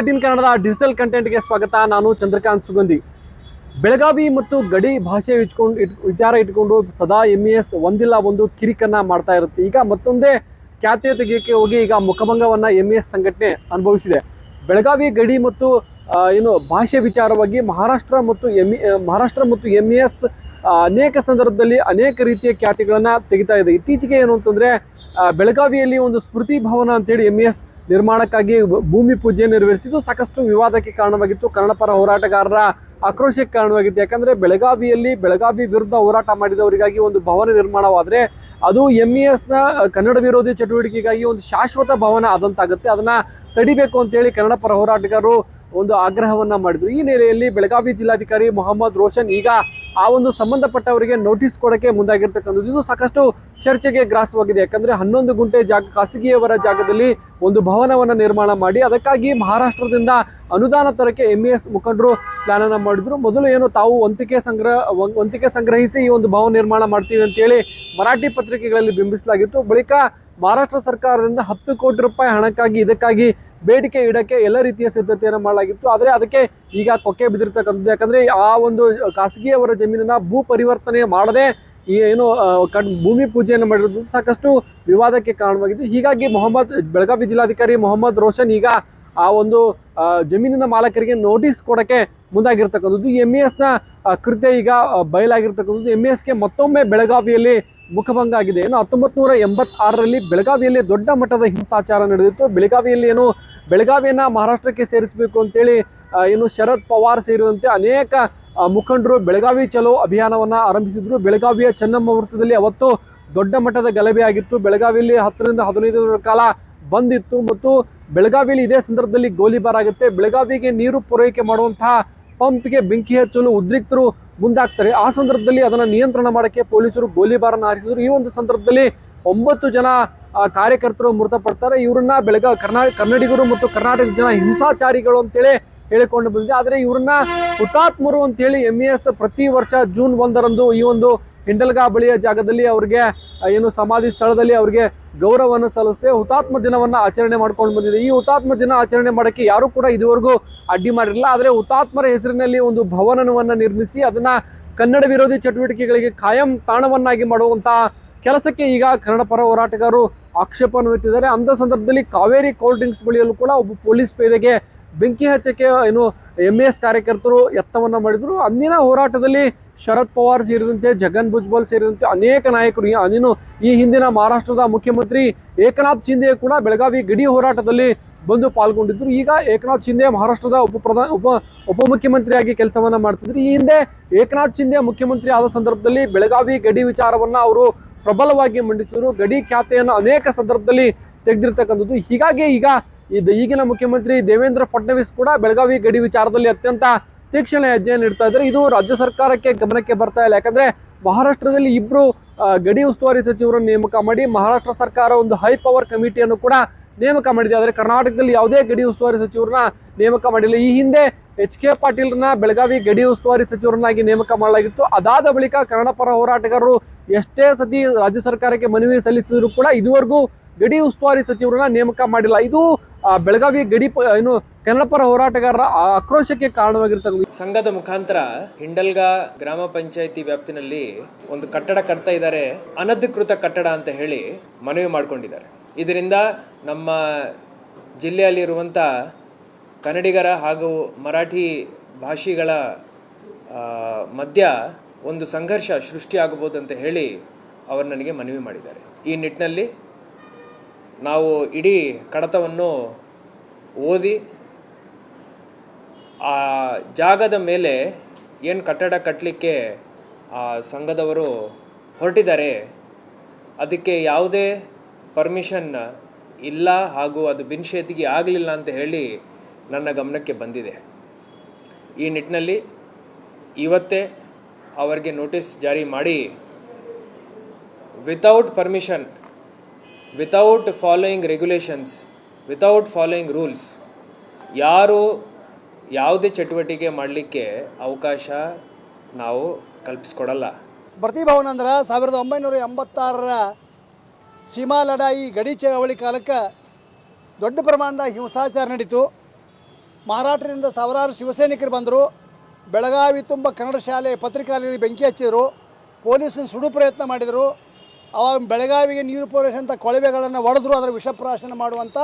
Eighteen ಕನ್ನಡದ digital ಕಂಟೆಂಟ್ಗೆ ಸ್ವಾಗತ. ನಾನು ಚಂದ್ರಕಾಂತ್ ಸುಗಂಧಿ. ಬೆಳಗಾವಿ ಮತ್ತು ಗಡಿ ಭಾಷೆ ಇಟ್ಕೊಂಡು ಇಟ್ ವಿಚಾರ ಇಟ್ಕೊಂಡು ಸದಾ ಎಂ ಇ ಎಸ್ ಒಂದಿಲ್ಲ, ಒಂದು ಕಿರಿಕನ್ನ ಮಾಡ್ತಾ ಇರುತ್ತೆ. ಈಗ ಮತ್ತೊಂದೇ ಖ್ಯಾತೆ ತೆಗೆಯೋಕ್ಕೆ ಹೋಗಿ ಈಗ ಮುಖಭಂಗವನ್ನು ಎಂ ಇ ಎಸ್ ಸಂಘಟನೆ ಅನುಭವಿಸಿದೆ. ಬೆಳಗಾವಿ ಗಡಿ ಮತ್ತು ಏನು ಭಾಷೆ ವಿಚಾರವಾಗಿ ಮಹಾರಾಷ್ಟ್ರ ಮತ್ತು ಎಂ ಮಹಾರಾಷ್ಟ್ರ ಮತ್ತು ಎಂ ಇ ಎಸ್ ಅನೇಕ ಸಂದರ್ಭದಲ್ಲಿ ಅನೇಕ ರೀತಿಯ ಖ್ಯಾತಿಗಳನ್ನು ತೆಗಿತಾ ಇದೆ. ಇತ್ತೀಚೆಗೆ ಏನು ಅಂತಂದರೆ ಬೆಳಗಾವಿಯಲ್ಲಿ ಒಂದು ಸ್ಮೃತಿ ಭವನ ಅಂತೇಳಿ ಎಂ ಎಸ್ ನಿರ್ಮಾಣಕ್ಕಾಗಿ ಭೂಮಿ ಪೂಜೆ ನೆರವೇರಿಸಿದ್ದು ಸಾಕಷ್ಟು ವಿವಾದಕ್ಕೆ ಕಾರಣವಾಗಿತ್ತು. ಕನ್ನಡ ಪರ ಹೋರಾಟಗಾರರ ಆಕ್ರೋಶಕ್ಕೆ ಕಾರಣವಾಗಿತ್ತು. ಯಾಕಂದರೆ ಬೆಳಗಾವಿಯಲ್ಲಿ ಬೆಳಗಾವಿ ವಿರುದ್ಧ ಹೋರಾಟ ಮಾಡಿದವರಿಗಾಗಿ ಒಂದು ಭವನ ನಿರ್ಮಾಣವಾದರೆ ಅದು ಎಂ ಇ ಎಸ್ನ ಕನ್ನಡ ವಿರೋಧಿ ಚಟುವಟಿಕೆಗಾಗಿ ಒಂದು ಶಾಶ್ವತ ಭವನ ಆದಂತಾಗುತ್ತೆ. ಅದನ್ನು ತಡಿಬೇಕು ಅಂತೇಳಿ ಕನ್ನಡ ಪರ ಹೋರಾಟಗಾರರು ಒಂದು ಆಗ್ರಹವನ್ನ ಮಾಡಿದ್ರು. ಈ ನೆಲೆಯಲ್ಲಿ ಬೆಳಗಾವಿ ಜಿಲ್ಲಾಧಿಕಾರಿ ಮೊಹಮ್ಮದ್ ರೋಷನ್ ಈಗ ಆ ಒಂದು ಸಂಬಂಧಪಟ್ಟವರಿಗೆ ನೋಟಿಸ್ ಕೊಡೋಕ್ಕೆ ಮುಂದಾಗಿರ್ತಕ್ಕಂಥದ್ದು. ಇದು ಸಾಕಷ್ಟು ಚರ್ಚೆಗೆ ಗ್ರಾಸವಾಗಿದೆ. ಯಾಕಂದರೆ ಹನ್ನೊಂದು ಗುಂಟೆ ಜಾಗ, ಖಾಸಗಿಯವರ ಜಾಗದಲ್ಲಿ ಒಂದು ಭವನವನ್ನು ನಿರ್ಮಾಣ ಮಾಡಿ, ಅದಕ್ಕಾಗಿ ಮಹಾರಾಷ್ಟ್ರದಿಂದ ಅನುದಾನ ತರಕ್ಕೆ ಎಂ ಎಸ್ ಮುಖಂಡರು ಪ್ಲಾನ್ ಅನ್ನು ಮಾಡಿದ್ರು. ಮೊದಲು ಏನು ತಾವು ವಂತಿಕೆ ಸಂಗ್ರಹ ವಂತಿಕೆ ಸಂಗ್ರಹಿಸಿ ಈ ಒಂದು ಭವನ ನಿರ್ಮಾಣ ಮಾಡ್ತೀವಿ ಅಂತೇಳಿ ಮರಾಠಿ ಪತ್ರಿಕೆಗಳಲ್ಲಿ ಬಿಂಬಿಸಲಾಗಿತ್ತು. ಬಳಿಕ ಮಹಾರಾಷ್ಟ್ರ ಸರ್ಕಾರದಿಂದ ಹತ್ತು ಕೋಟಿ ರೂಪಾಯಿ ಹಣಕ್ಕಾಗಿ, ಇದಕ್ಕಾಗಿ ಬೇಡಿಕೆ ಇಡಕ್ಕೆ ಎಲ್ಲ ರೀತಿಯ ಸಿದ್ಧತೆಯನ್ನು ಮಾಡಲಾಗಿತ್ತು. ಆದರೆ ಅದಕ್ಕೆ ಈಗ ಕೊಕ್ಕೆ ಬಿದ್ದಿರ್ತಕ್ಕಂಥದ್ದು. ಯಾಕಂದರೆ ಆ ಒಂದು ಖಾಸಗಿಯವರ ಜಮೀನನ್ನು ಭೂ ಪರಿವರ್ತನೆ ಮಾಡದೆ ಏನು ಕಣ್, ಭೂಮಿ ಪೂಜೆಯನ್ನು ಮಾಡಿರೋದು ಸಾಕಷ್ಟು ವಿವಾದಕ್ಕೆ ಕಾರಣವಾಗಿತ್ತು ಹೀಗಾಗಿ ಮೊಹಮ್ಮದ್, ಬೆಳಗಾವಿ ಜಿಲ್ಲಾಧಿಕಾರಿ ಮೊಹಮ್ಮದ್ ರೋಷನ್ ಈಗ ಆ ಒಂದು ಜಮೀನಿನ ಮಾಲಕರಿಗೆ ನೋಟಿಸ್ ಕೊಡೋಕ್ಕೆ ಮುಂದಾಗಿರ್ತಕ್ಕಂಥದ್ದು. ಎಂ ಇ ಎಸ್ನ ಕೃತ್ಯ ಈಗ ಬಯಲಾಗಿರ್ತಕ್ಕಂಥದ್ದು. ಎಂ ಎಸ್ಗೆ ಮತ್ತೊಮ್ಮೆ ಬೆಳಗಾವಿಯಲ್ಲಿ ಮುಖಭಂಗ ಆಗಿದೆ. ಏನು ಹತ್ತೊಂಬತ್ತು ನೂರ ಎಂಬತ್ತಾರರಲ್ಲಿ ಬೆಳಗಾವಿಯಲ್ಲಿ ದೊಡ್ಡ ಮಟ್ಟದ ಹಿಂಸಾಚಾರ ನಡೆದಿತ್ತು. ಬೆಳಗಾವಿಯಲ್ಲಿ ಏನು ಬೆಳಗಾವಿಯನ್ನ ಮಹಾರಾಷ್ಟ್ರಕ್ಕೆ ಸೇರಿಸಬೇಕು ಅಂತೇಳಿ ಇನ್ನು ಶರದ್ ಪವಾರ್ ಸೇರಿದಂತೆ ಅನೇಕ ಮುಖಂಡರು ಬೆಳಗಾವಿ ಚಲೋ ಅಭಿಯಾನವನ್ನು ಆರಂಭಿಸಿದ್ರು. ಬೆಳಗಾವಿಯ ಚೆನ್ನಮ್ಮ ವೃತ್ತದಲ್ಲಿ ಅವತ್ತು ದೊಡ್ಡ ಮಟ್ಟದ ಗಲಭೆ ಆಗಿತ್ತು. ಬೆಳಗಾವಿಯಲ್ಲಿ ಹತ್ತರಿಂದ ಹದಿನೈದು ಕಾಲ ಬಂದಿತ್ತು ಮತ್ತು ಬೆಳಗಾವಿಯಲ್ಲಿ ಇದೇ ಸಂದರ್ಭದಲ್ಲಿ ಗೋಲಿಬಾರ್ ಆಗುತ್ತೆ. ಬೆಳಗಾವಿಗೆ ನೀರು ಪೂರೈಕೆ ಮಾಡುವಂತಹ ಪಂಪ್ಗೆ ಬೆಂಕಿ ಹಚ್ಚಲು ಉದ್ರಿಕ್ತರು ಮುಂದಾಗ್ತಾರೆ. ಆ ಸಂದರ್ಭದಲ್ಲಿ ಅದನ್ನು ನಿಯಂತ್ರಣ ಮಾಡೋಕ್ಕೆ ಪೊಲೀಸರು ಗೋಲಿಬಾರನ್ನು ಹಾರಿಸಿದರು ಈ ಒಂದು ಸಂದರ್ಭದಲ್ಲಿ ಒಂಬತ್ತು ಜನ ಕಾರ್ಯಕರ್ತರು ಮೃತಪಡ್ತಾರೆ ಇವರನ್ನ ಬೆಳಗ ಕರ್ನಾ ಕನ್ನಡಿಗರು ಮತ್ತು ಕರ್ನಾಟಕ ಜನ ಹಿಂಸಾಚಾರಿಗಳು ಅಂತೇಳಿ ಹೇಳಿಕೊಂಡು ಬಂದಿದೆ. ಆದರೆ ಇವ್ರನ್ನ ಹುತಾತ್ಮರು ಅಂತೇಳಿ ಎಂ ಇ ಎಸ್ ಪ್ರತಿ ವರ್ಷ ಜೂನ್ ಒಂದರಂದು ಈ ಒಂದು ಹಿಂಡಲ್ಗಾ ಬಳಿಯ ಜಾಗದಲ್ಲಿ ಅವ್ರಿಗೆ ಏನು ಸಮಾಧಿ ಸ್ಥಳದಲ್ಲಿ ಅವ್ರಿಗೆ ಗೌರವವನ್ನು ಸಲ್ಲಿಸಿದೆ ಹುತಾತ್ಮ ದಿನವನ್ನ ಆಚರಣೆ ಮಾಡ್ಕೊಂಡು ಬಂದಿದೆ. ಈ ಹುತಾತ್ಮ ದಿನ ಆಚರಣೆ ಮಾಡೋಕ್ಕೆ ಯಾರು ಕೂಡ ಇದುವರೆಗೂ ಅಡ್ಡಿ ಮಾಡಿರಲಿಲ್ಲ. ಆದರೆ ಹುತಾತ್ಮರ ಹೆಸರಿನಲ್ಲಿ ಒಂದು ಭವನವನ್ನು ನಿರ್ಮಿಸಿ ಅದನ್ನ ಕನ್ನಡ ವಿರೋಧಿ ಚಟುವಟಿಕೆಗಳಿಗೆ ಕಾಯಂ ತಾಣವನ್ನಾಗಿ ಮಾಡುವಂತಹ ಕೆಲಸಕ್ಕೆ ಈಗ ಕನ್ನಡ ಪರ ಹೋರಾಟಗಾರರು ಆಕ್ಷೇಪವನ್ನು ಎತ್ತಿದ್ದಾರೆ. ಅಂಥ ಸಂದರ್ಭದಲ್ಲಿ ಕಾವೇರಿ ಕೋಲ್ಡ್ ಡ್ರಿಂಕ್ಸ್ ಬಳಿಯಲ್ಲೂ ಕೂಡ ಒಬ್ಬ ಪೊಲೀಸ್ ಪೇದೆಗೆ ಬೆಂಕಿ ಹಚ್ಚಕ್ಕೆ, ಏನು ಎಂ ಎಸ್ ಕಾರ್ಯಕರ್ತರು ಯತ್ನವನ್ನ ಮಾಡಿದರು. ಅಂದಿನ ಹೋರಾಟದಲ್ಲಿ ಶರದ್ ಪವಾರ್ ಸೇರಿದಂತೆ, ಜಗನ್ ಭುಜ್ಬಲ್ ಸೇರಿದಂತೆ ಅನೇಕ ನಾಯಕರು ಅದೇನು ಈ ಹಿಂದಿನ ಮಹಾರಾಷ್ಟ್ರದ ಮುಖ್ಯಮಂತ್ರಿ ಏಕನಾಥ್ ಶಿಂದೆ ಕೂಡ ಬೆಳಗಾವಿ ಗಡಿ ಹೋರಾಟದಲ್ಲಿ ಬಂದು ಪಾಲ್ಗೊಂಡಿದ್ದರು ಈಗ ಏಕನಾಥ್ ಶಿಂದೆ ಮಹಾರಾಷ್ಟ್ರದ ಉಪ ಪ್ರಧಾನ, ಉಪ ಉಪಮುಖ್ಯಮಂತ್ರಿಯಾಗಿ ಕೆಲಸವನ್ನು ಮಾಡ್ತಿದ್ರು. ಈ ಹಿಂದೆ ಏಕನಾಥ್ ಶಿಂದೆ ಮುಖ್ಯಮಂತ್ರಿ ಆದ ಸಂದರ್ಭದಲ್ಲಿ ಬೆಳಗಾವಿ ಗಡಿ ವಿಚಾರವನ್ನು ಅವರು ಪ್ರಬಲವಾಗಿ ಮಂಡಿಸಿದರು. ಗಡಿ ಖ್ಯಾತೆಯನ್ನು ಅನೇಕ ಸಂದರ್ಭದಲ್ಲಿ ತೆಗೆದಿರ್ತಕ್ಕಂಥದ್ದು. ಹೀಗಾಗಿ ಈಗ ಇದು ಈಗಿನ ಮುಖ್ಯಮಂತ್ರಿ ದೇವೇಂದ್ರ ಫಡ್ನವೀಸ್ ಕೂಡ ಬೆಳಗಾವಿ ಗಡಿ ವಿಚಾರದಲ್ಲಿ ಅತ್ಯಂತ ತೀಕ್ಷ್ಣ ಹೆಜ್ಜೆಯನ್ನು ಇಡ್ತಾ ಇದ್ದಾರೆ. ಇದು ರಾಜ್ಯ ಸರ್ಕಾರಕ್ಕೆ ಗಮನಕ್ಕೆ ಬರ್ತಾ ಇಲ್ಲ. ಯಾಕಂದ್ರೆ ಮಹಾರಾಷ್ಟ್ರದಲ್ಲಿ ಇಬ್ಬರು ಗಡಿ ಉಸ್ತುವಾರಿ ಸಚಿವರನ್ನು ನೇಮಕ ಮಾಡಿ ಮಹಾರಾಷ್ಟ್ರ ಸರ್ಕಾರ ಒಂದು ಹೈ ಪವರ್ ಕಮಿಟಿಯನ್ನು ಕೂಡ ನೇಮಕ ಮಾಡಿದೆ. ಆದರೆ ಕರ್ನಾಟಕದಲ್ಲಿ ಯಾವುದೇ ಗಡಿ ಉಸ್ತುವಾರಿ ಸಚಿವರನ್ನ ನೇಮಕ ಮಾಡಿಲ್ಲ. ಈ ಹಿಂದೆ ಎಚ್ ಕೆ ಪಾಟೀಲ್ರನ್ನ ಬೆಳಗಾವಿ ಗಡಿ ಉಸ್ತುವಾರಿ ಸಚಿವರನ್ನಾಗಿ ನೇಮಕ ಮಾಡಲಾಗಿತ್ತು. ಅದಾದ ಬಳಿಕ ಕನ್ನಡ ಪರ ಹೋರಾಟಗಾರರು ಎಷ್ಟೇ ಸತಿ ರಾಜ್ಯ ಸರ್ಕಾರಕ್ಕೆ ಮನವಿ ಸಲ್ಲಿಸಿದ್ರು ಕೂಡ ಇದುವರೆಗೂ ಗಡಿ ಉಸ್ತುವಾರಿ ಸಚಿವರನ್ನ ನೇಮಕ ಮಾಡಿಲ್ಲ. ಇದು ಬೆಳಗಾವಿ ಗಡಿ ಏನು ಕನ್ನಡ ಪರ ಹೋರಾಟಗಾರರ ಆಕ್ರೋಶಕ್ಕೆ ಕಾರಣವಾಗಿರ್ತಕ್ಕಂಥ ಸಂಘದ ಮುಖಾಂತರ ಹಿಂಡಲ್ಗಾ ಗ್ರಾಮ ಪಂಚಾಯಿತಿ ವ್ಯಾಪ್ತಿನಲ್ಲಿ ಒಂದು ಕಟ್ಟಡ ಕಟ್ತಾ ಇದ್ದಾರೆ. ಅನಧಿಕೃತ ಕಟ್ಟಡ ಅಂತ ಹೇಳಿ ಮನವಿ ಮಾಡಿಕೊಂಡಿದ್ದಾರೆ. ಇದರಿಂದ ನಮ್ಮ ಜಿಲ್ಲೆಯಲ್ಲಿರುವಂಥ ಕನ್ನಡಿಗರ ಹಾಗೂ ಮರಾಠಿ ಭಾಷಿಗಳ ಮಧ್ಯ ಒಂದು ಸಂಘರ್ಷ ಸೃಷ್ಟಿಯಾಗಬಹುದು ಅಂತ ಹೇಳಿ ಅವರು ನನಗೆ ಮನವಿ ಮಾಡಿದ್ದಾರೆ. ಈ ನಿಟ್ಟಿನಲ್ಲಿ ನಾವು ಇಡೀ ಕಡತವನ್ನು ಓದಿ, ಆ ಜಾಗದ ಮೇಲೆ ಏನು ಕಟ್ಟಡ ಕಟ್ಟಲಿಕ್ಕೆ ಆ, ಸಂಘದವರು ಹೊರಟಿದ್ದಾರೆ, ಅದಕ್ಕೆ ಯಾವುದೇ ಪರ್ಮಿಷನ್ ಇಲ್ಲ ಹಾಗೂ ಅದು ಬಿನ್ಶೇತಿಗೆ ಆಗಲಿಲ್ಲ ಅಂತ ಹೇಳಿ ನನ್ನ ಗಮನಕ್ಕೆ ಬಂದಿದೆ. ಈ ನಿಟ್ಟಿನಲ್ಲಿ ಇವತ್ತೇ ಅವರಿಗೆ ನೋಟಿಸ್ ಜಾರಿ ಮಾಡಿ without permission without following regulations without following rules ಯಾರು ಯಾವುದೇ ಚಟುವಟಿಕೆ ಮಾಡಲಿಕ್ಕೆ ಅವಕಾಶ ನಾವು ಕಲ್ಪಿಸ್ಕೊಡಲ್ಲ. ಸ್ಮೃತಿ ಭವನ ಅಂದ್ರೆ ಸಾವಿರದ ಒಂಬೈನೂರ ಎಂಬತ್ತಾರರ ಸೀಮಾ ಲಡಾಯಿ ಗಡಿ ಚಳವಳಿ ಕಾಲಕ್ಕೆ ದೊಡ್ಡ ಪ್ರಮಾಣದ ಹಿಂಸಾಚಾರ ನಡೀತು. ಮಹಾರಾಷ್ಟ್ರದಿಂದ ಸಾವಿರಾರು ಶಿವಸೈನಿಕರು ಬಂದರು. ಬೆಳಗಾವಿ ತುಂಬ ಕನ್ನಡ ಶಾಲೆ ಪತ್ರಿಕಾಲಯಗಳಿಗೆ ಬೆಂಕಿ ಹಚ್ಚಿದರು. ಪೊಲೀಸನ್ನು ಸುಡು ಪ್ರಯತ್ನ ಮಾಡಿದರು. ಅವಾಗ ಬೆಳಗಾವಿಗೆ ನೀರು ಪೂರೈಸೋ ಕೊಳವೆಗಳನ್ನು ಒಡೆದ್ರು, ಅದರ ವಿಷಪ್ರಾಶನ ಮಾಡುವಂಥ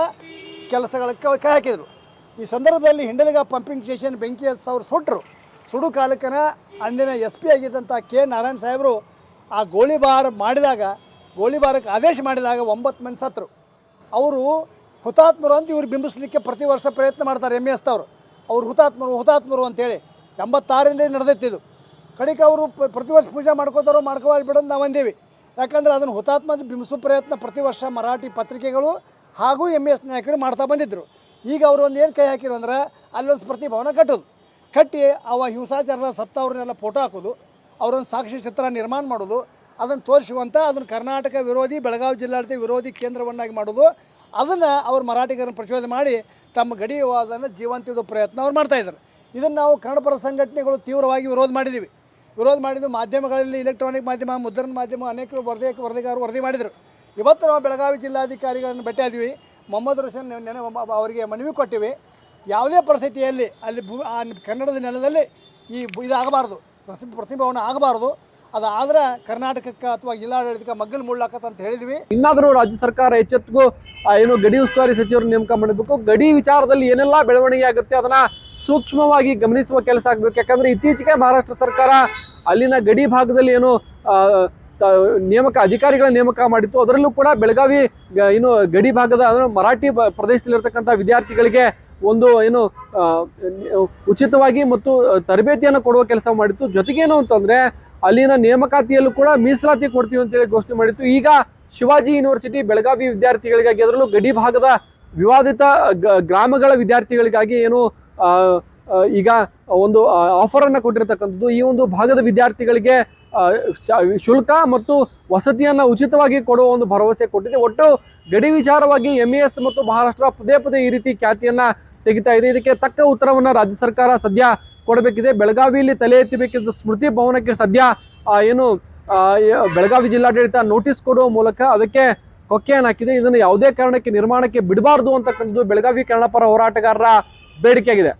ಕೆಲಸಗಳಕ್ಕೆ ಕೈ ಹಾಕಿದರು. ಈ ಸಂದರ್ಭದಲ್ಲಿ ಹಿಂಡಲಿಗ ಪಂಪಿಂಗ್ ಸ್ಟೇಷನ್ ಬೆಂಕಿ ಹಚ್ಚವ್ರು ಸುಟ್ಟರು ಸುಡು ಕಾಲಕ್ಕನ ಅಂದಿನ ಎಸ್ ಪಿ ಆಗಿದ್ದಂಥ ಕೆ ನಾರಾಯಣ ಸಾಹೇಬರು ಆ ಗೋಳಿಬಾರ್ ಮಾಡಿದಾಗ ಗೋಳಿಬಾರಕ್ಕೆ ಆದೇಶ ಮಾಡಿದಾಗ ಒಂಬತ್ತು ಮಂದಿ ಸತ್ರು ಅವರು ಹುತಾತ್ಮರು ಅಂತ ಇವ್ರು ಬಿಂಬಿಸಲಿಕ್ಕೆ ಪ್ರತಿ ವರ್ಷ ಪ್ರಯತ್ನ ಮಾಡ್ತಾರೆ ಎಂ ಎಸ್. ಅವರು ಅವ್ರು ಹುತಾತ್ಮರು ಹುತಾತ್ಮರು ಅಂತೇಳಿ. ಎಂಬತ್ತಾರಿಂದ ನಡೆದೈತಿದು ಕಡೆಗೆ ಅವರು ಪ್ರತಿ ವರ್ಷ ಪೂಜೆ ಮಾಡ್ಕೋತಾರೋ ಮಾಡ್ಕೋవాలి ಬಿಡೋದು ನಾವು ಅಂದೇವಿ. ಯಾಕಂದ್ರೆ ಅದನ್ನು ಹುತಾತ್ಮ ಬಿಂಬಿಸೋ ಪ್ರಯತ್ನ ಪ್ರತಿ ವರ್ಷ ಮರಾಠಿ ಪತ್ರಿಕೆಗಳು ಹಾಗೂ ಎಂ ಎಸ್. ನಾಯಕರು ಮಾಡ್ತಾ ಬಂದಿದ್ದರು ಈಗ ಅವರು ಒಂದು ಏನು ಕೈ ಹಾಕಿರು ಅಂದ್ರೆ ಅಲ್ಲೊಂದು ಸ್ಮೃತಿ ಭವನ ಕಟ್ಟೋದು. ಕಟ್ಟಿ ಅವ ಹಿಂಸಾಚಾರದ ಸತ್ತವ್ರನ್ನೆಲ್ಲ ಫೋಟೋ ಹಾಕೋದು. ಅವರೊಂದು ಸಾಕ್ಷಿ ಚಿತ್ರ ನಿರ್ಮಾಣ ಮಾಡೋದು. ಅದನ್ನು ತೋರಿಸುವಂಥ ಅದನ್ನು ಕರ್ನಾಟಕ ವಿರೋಧಿ, ಬೆಳಗಾವಿ ಜಿಲ್ಲಾಡಳಿತ ವಿರೋಧಿ ಕೇಂದ್ರವನ್ನಾಗಿ ಮಾಡೋದು. ಅದನ್ನು ಅವರು ಮರಾಠಿಗರನ್ನು ಪ್ರಚೋದನೆ ಮಾಡಿ ತಮ್ಮ ಗಡಿ ವಿವಾದವನ್ನು ಜೀವಂತ ಇಡೋ ಪ್ರಯತ್ನ ಅವ್ರು ಮಾಡ್ತಾಯಿದ್ದಾರೆ ಇದನ್ನು ನಾವು ಕನ್ನಡಪರ ಸಂಘಟನೆಗಳು ತೀವ್ರವಾಗಿ ವಿರೋಧ ಮಾಡಿದ್ದೀವಿ ವಿರೋಧ ಮಾಡಿದ್ದು ಮಾಧ್ಯಮಗಳಲ್ಲಿ ಇಲೆಕ್ಟ್ರಾನಿಕ್ ಮಾಧ್ಯಮ, ಮುದ್ರಣ ಮಾಧ್ಯಮ ಅನೇಕರು ವರದಿ, ವರದಿಗಾರರು ವರದಿ ಮಾಡಿದರು. ಇವತ್ತು ನಾವು ಬೆಳಗಾವಿ ಜಿಲ್ಲಾಧಿಕಾರಿಗಳನ್ನು ಭೇಟಿಯಾದ್ವಿ ಮೊಹಮ್ಮದ್ ರಶನ್ ನೆನೆ ಅವರಿಗೆ ಮನವಿ ಕೊಟ್ಟಿವಿ. ಯಾವುದೇ ಪರಿಸ್ಥಿತಿಯಲ್ಲಿ ಅಲ್ಲಿ ಭೂ ಕನ್ನಡದ ನೆಲದಲ್ಲಿ ಈ ಇದಾಗಬಾರ್ದು. ಪ್ರತಿ, ಪ್ರತಿಭವನ ಆಗಬಾರ್ದು. ಅದಾದ್ರೆ ಕರ್ನಾಟಕಕ್ಕೆ ಅಥವಾ ಜಿಲ್ಲಾಡಳಿತಕ್ಕೆ ಮಗ್ಗಲು ಮುಳ್ಳಾಕತ್ತ ಅಂತ ಹೇಳಿದ್ವಿ. ಇನ್ನಾದರೂ ರಾಜ್ಯ ಸರ್ಕಾರ ಎಚ್ಚೆತ್ತಿಗೂ ಏನು ಗಡಿ ಉಸ್ತುವಾರಿ ಸಚಿವರು ನೇಮಕ ಮಾಡಬೇಕು. ಗಡಿ ವಿಚಾರದಲ್ಲಿ ಏನೆಲ್ಲ ಬೆಳವಣಿಗೆ ಆಗುತ್ತೆ ಅದನ್ನ ಸೂಕ್ಷ್ಮವಾಗಿ ಗಮನಿಸುವ ಕೆಲಸ ಆಗಬೇಕು. ಯಾಕಂದ್ರೆ ಇತ್ತೀಚೆಗೆ ಮಹಾರಾಷ್ಟ್ರ ಸರ್ಕಾರ ಅಲ್ಲಿನ ಗಡಿ ಭಾಗದಲ್ಲಿ ಏನು ನೇಮಕ, ಅಧಿಕಾರಿಗಳ ನೇಮಕ ಮಾಡಿತ್ತು. ಅದರಲ್ಲೂ ಕೂಡ ಬೆಳಗಾವಿ ಏನು ಗಡಿ ಭಾಗದ ಮರಾಠಿ ಪ್ರದೇಶದಲ್ಲಿರ್ತಕ್ಕಂಥ ವಿದ್ಯಾರ್ಥಿಗಳಿಗೆ ಒಂದು ಏನು ಉಚಿತವಾಗಿ ಮತ್ತು ತರಬೇತಿಯನ್ನು ಕೊಡುವ ಕೆಲಸ ಮಾಡಿತ್ತು. ಜೊತೆಗೇನು ಅಂತಂದ್ರೆ ಅಲ್ಲಿನ ನೇಮಕಾತಿಯಲ್ಲೂ ಕೂಡ ಮೀಸಲಾತಿ ಕೊಡ್ತೀವಿ ಅಂತೇಳಿ ಘೋಷಣೆ ಮಾಡಿತ್ತು. ಈಗ ಶಿವಾಜಿ ಯೂನಿವರ್ಸಿಟಿ ಬೆಳಗಾವಿ ವಿದ್ಯಾರ್ಥಿಗಳಿಗಾಗಿ ಅದರಲ್ಲೂ ಗಡಿ ಭಾಗದ ವಿವಾದಿತ ಗ್ರಾಮಗಳ ವಿದ್ಯಾರ್ಥಿಗಳಿಗಾಗಿ ಏನು ಈಗ ಒಂದು ಆಫರ್ ಅನ್ನ ಕೊಟ್ಟಿರ್ತಕ್ಕಂಥದ್ದು. ಈ ಒಂದು ಭಾಗದ ವಿದ್ಯಾರ್ಥಿಗಳಿಗೆ ಶುಲ್ಕ ಮತ್ತು ವಸತಿಯನ್ನ ಉಚಿತವಾಗಿ ಕೊಡುವ ಒಂದು ಭರವಸೆ ಕೊಟ್ಟಿದೆ. ಒಟ್ಟು ಗಡಿ ವಿಚಾರವಾಗಿ ಎಂ ಎಸ್ ಮತ್ತು ಮಹಾರಾಷ್ಟ್ರ ಪದೇ ಪದೇ ಈ ರೀತಿ ಖ್ಯಾತಿಯನ್ನ ತೆಗಿತಾ ಇದೆ. ಇದಕ್ಕೆ ತಕ್ಕ ಉತ್ತರವನ್ನು ರಾಜ್ಯ ಸರ್ಕಾರ ಸದ್ಯ ಕೊಡಬೇಕಿದೆ. ಬೆಳಗಾವಿಯಲ್ಲಿ ತಲೆ ಎತ್ತಬೇಕಿದ್ದ ಸ್ಮೃತಿ ಭವನಕ್ಕೆ ಸದ್ಯ ಏನು ಬೆಳಗಾವಿ ಜಿಲ್ಲಾಡಳಿತ ನೋಟಿಸ್ ಕೊಡುವ ಮೂಲಕ ಅದಕ್ಕೆ ಕೊಕ್ಕೆಯನ್ನು ಹಾಕಿದೆ. ಇದನ್ನು ಯಾವುದೇ ಕಾರಣಕ್ಕೆ, ನಿರ್ಮಾಣಕ್ಕೆ ಬಿಡಬಾರ್ದು ಅಂತಕ್ಕಂಥದ್ದು ಬೆಳಗಾವಿ ಕನ್ನಡ ಪರ ಹೋರಾಟಗಾರರ ಬೇಡಿಕೆಯಾಗಿದೆ.